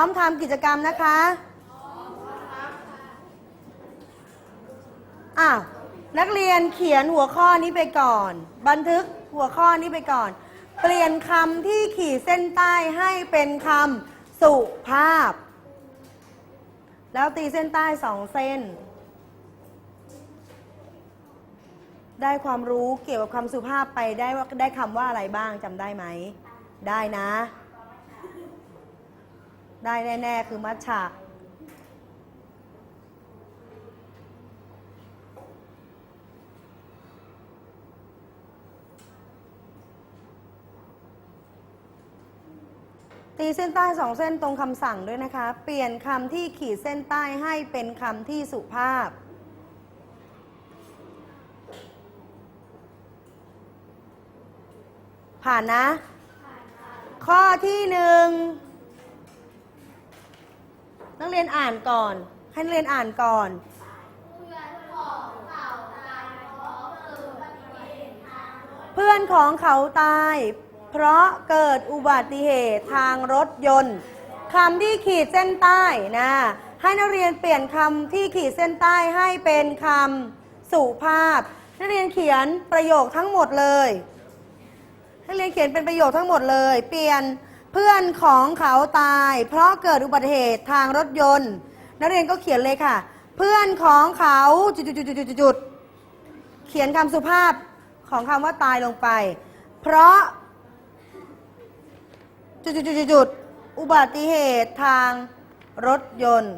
อมทำกิจกรรมนะคะอ้าวนักเรียนเขียนหัวข้อนี้ไปก่อน บันทึกหัวข้อนี้ไปก่อน เปลี่ยนคำที่ขีดเส้นใต้ให้เป็นคำสุภาพ แล้วตีเส้นใต้สองเส้น ได้ความรู้เกี่ยวกับคำสุภาพไปได้ว่าได้คำว่าอะไรบ้างจำได้ไหม ได้นะ ได้แน่ๆคือมัชฉะตีเส้นใต้สองเส้นตรงคำสั่งด้วยนะคะ เปลี่ยนคำที่ขีดเส้นใต้ให้เป็นคำที่สุภาพ ผ่านนะ ข้อที่หนึ่ง นักเรียนอ่านก่อน ให้นักเรียนอ่านก่อนเพื่อนของเขาตาย เพราะเกิดอุบัติเหตุทางรถยนต์คำที่ขีดเส้นใต้นะให้นักเรียนเปลี่ยนคำที่ขีดเส้นใต้ให้เป็นคำสุภาพ นักเรียนเขียนประโยคทั้งหมดเลย นักเรียนเขียนเป็นประโยคทั้งหมดเลย เปลี่ยน เพื่อนของเขาตาย เพราะเกิดอุบัติเหตุทางรถยนต์ นักเรียนก็เขียนเลยค่ะ เพื่อนของเขาจุดจุดจุดจุดจุดเขียนคำสุภาพของคำว่าตายลงไป เพราะจุดจุดจุดจุดจุดอุบัติเหตุทางรถยนต์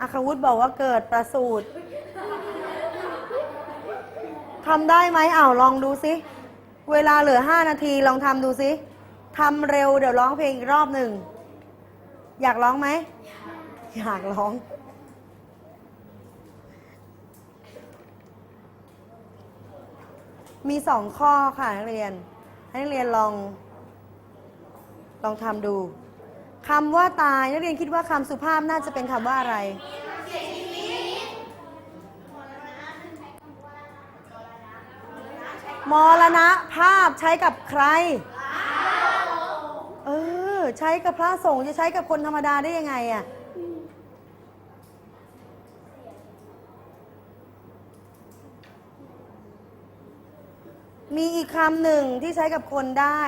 อาคาวุธบอกว่าเกิดประสูติ ทำได้ไหมอ้าวลองดูสิ เวลาเหลือ 5 นาทีลองทำดูสิทำเร็วเดี๋ยวร้องเพลงอีกรอบหนึ่ง อยากร้องไหม อยากร้องมีสองข้อค่ะนักเรียน ให้นักเรียนลอง ลองทำดูคำว่าตายนักเรียนคิดว่าคำสุภาพน่าจะเป็นคำว่าอะไร มรณะภาพใช้กับใคร เออ ใช้กับพระสงฆ์จะใช้กับคนธรรมดาได้ยังไงอะมีอีกคำหนึ่งที่ใช้กับคนได้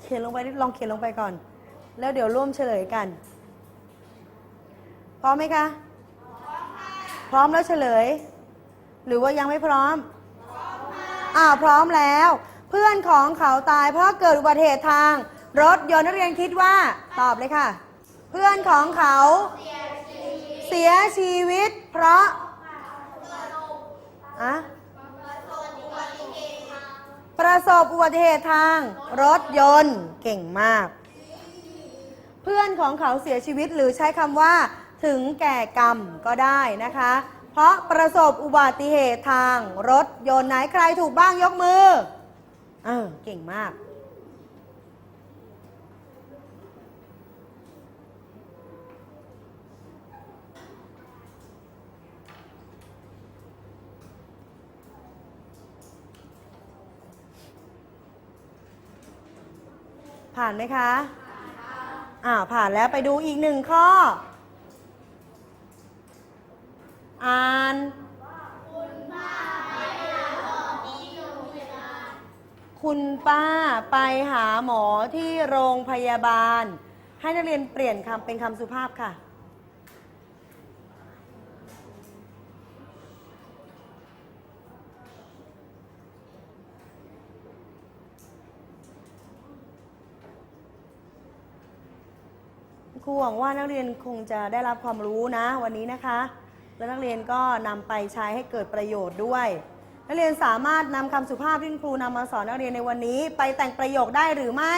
เขียนลงไปลองเขียนลงไปก่อน แล้วเดี๋ยวร่วมเฉลยกัน พร้อมไหมคะ พร้อมแล้วเฉลย หรือว่ายังไม่พร้อม อ่าพร้อมแล้ว เพื่อนของเขาตายเพราะเกิดอุบัติเหตุทาง รถยนต์นักเรียนคิดว่าตอบเลยค่ะ เพื่อนของเขาเสียชีวิต เพราะอะประสบอุบัติเหตุทาง รถยนต์เก่งมาก เพื่อนของเขาเสียชีวิตหรือใช้คำว่า ถึงแก่กรรมก็ได้นะคะ เพราะประสบอุบัติเหตุทางรถยนต์ไหนใครถูกบ้างยกมือ เออ เก่งมาก ผ่านไหมคะ อ่าผ่านแล้วไปดูอีกหนึ่งข้อ อ่านคุณป้าไปหาหมอที่โรงพยาบาล ให้นักเรียนเปลี่ยนคำเป็นคำสุภาพค่ะ ครูหวังว่านักเรียนคงจะได้รับความรู้นะวันนี้นะคะ และนักเรียนก็นำไปใช้ให้เกิดประโยชน์ด้วย นักเรียนสามารถนำคำสุภาพที่ครูนำมาสอนนักเรียนในวันนี้ ไปแต่งประโยคได้หรือไม่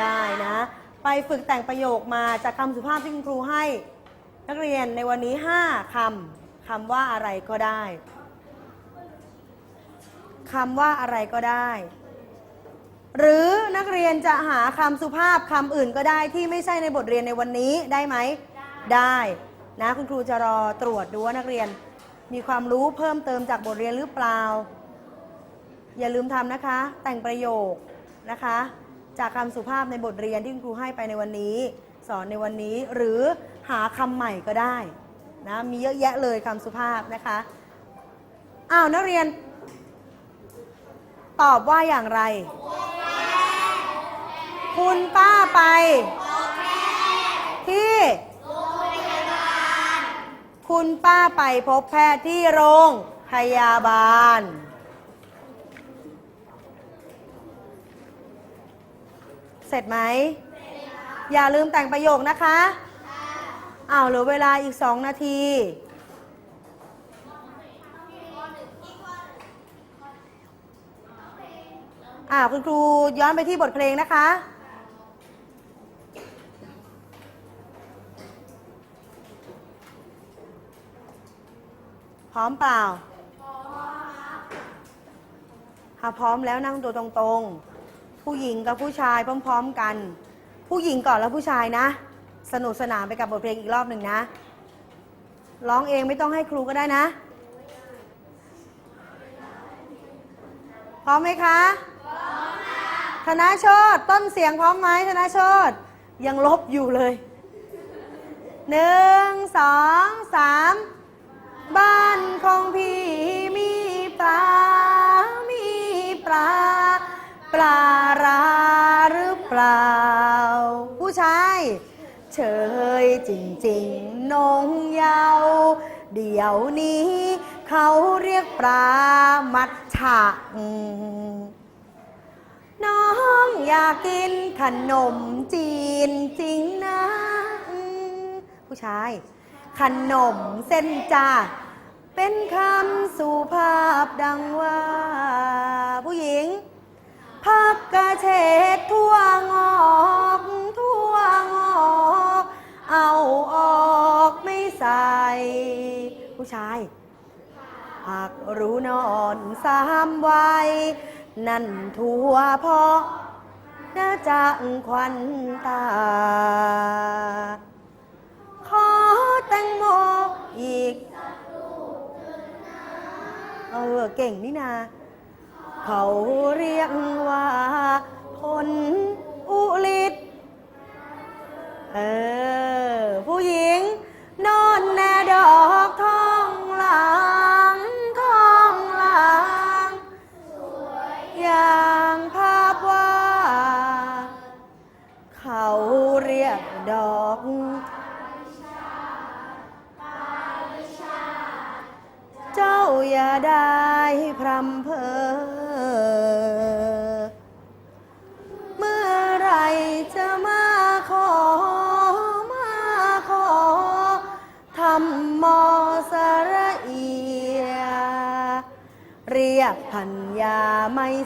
ได้นะ ไปฝึกแต่งประโยคมาจากคำสุภาพที่ครูให้ นักเรียนในวันนี้ 5คำคำว่าอะไรก็ได้คำว่าอะไรก็ได้ หรือนักเรียนจะหาคำสุภาพคำอื่นก็ได้ที่ไม่ใช่ในบทเรียนในวันนี้ได้ไหมได้ นะคุณครูจะรอตรวจดูว่านักเรียน มีความรู้เพิ่มเติมจากบทเรียนหรือเปล่า อย่าลืมทำนะคะ แต่งประโยคนะคะ จากคำสุภาพในบทเรียนที่คุณครูให้ไปในวันนี้ สอนในวันนี้หรือหาคำใหม่ก็ได้นะมีเยอะแยะเลยคำสุภาพนะคะอ้าวนักเรียน ตอบว่าอย่างไร คุณป้าไปที่ คุณป้าไปพบแพทย์ที่โรงพยาบาล เสร็จไหม อย่าลืมแต่งประโยคนะคะอ้าวเหลือเวลาอีกสองนาทีอ่าคุณครูย้อนไปที่บทเพลงนะคะ ร้อมเปล่าถ้าพร้อมแล้วนั่งตัวตรงๆ ผู้หญิงกับผู้ชายพร้อมๆกัน ผู้หญิงก่อนแล้วผู้ชายนะ สนุกสนานไปกับบทเพลงอีกรอบหนึ่งนะ ร้องเองไม่ต้องให้ครูก็ได้นะ พร้อมไหมคะ พร้อมค่ะธนาโชดต้นเสียงพร้อมไหมธนาโชดยังลบอยู่เลยหนึ่งสองสาม บ้านของพี่มีปลา มีปลา ปลาราหรือเปล่า ผู้ชาย เฉยจริงๆนงเยาว เดี๋ยวนี้ เขาเรียกปลา มัดฉะน้องอยากกินขนมจีนจริงนะ ผู้ชาย ขนมเส้นจ้าเป็นคำสุภาพดังว่า ผู้หญิงพักกระเฉดทั่วงอกทั่วงอกเอาออกไม่ใส่ ผู้ชายหากรู้นอนสามวัยนั่นทั่วเพราะน่าจะควันตา งโมอีกเออเก่งนี่นาเขาเรียกว่าผลอุลิตเออผู้หญิง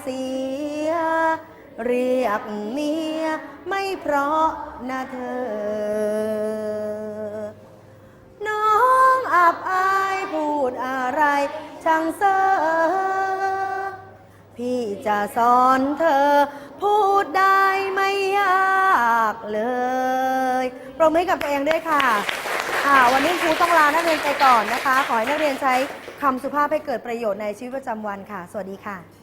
เสีย เรียกเมียไม่เพราะนะเธอ น้องอับอายพูดอะไรช่างเซอพี่จะสอนเธอ พูดได้ไม่ยากเลยปรบมือให้กับตัวเองด้วยค่ะอ่าวันนี้ครูต้องลานักเรียนไปก่อนนะคะ ขอให้นักเรียนใช้คำสุภาพให้เกิดประโยชน์ในชีวิตประจำวันค่ะ สวัสดีค่ะ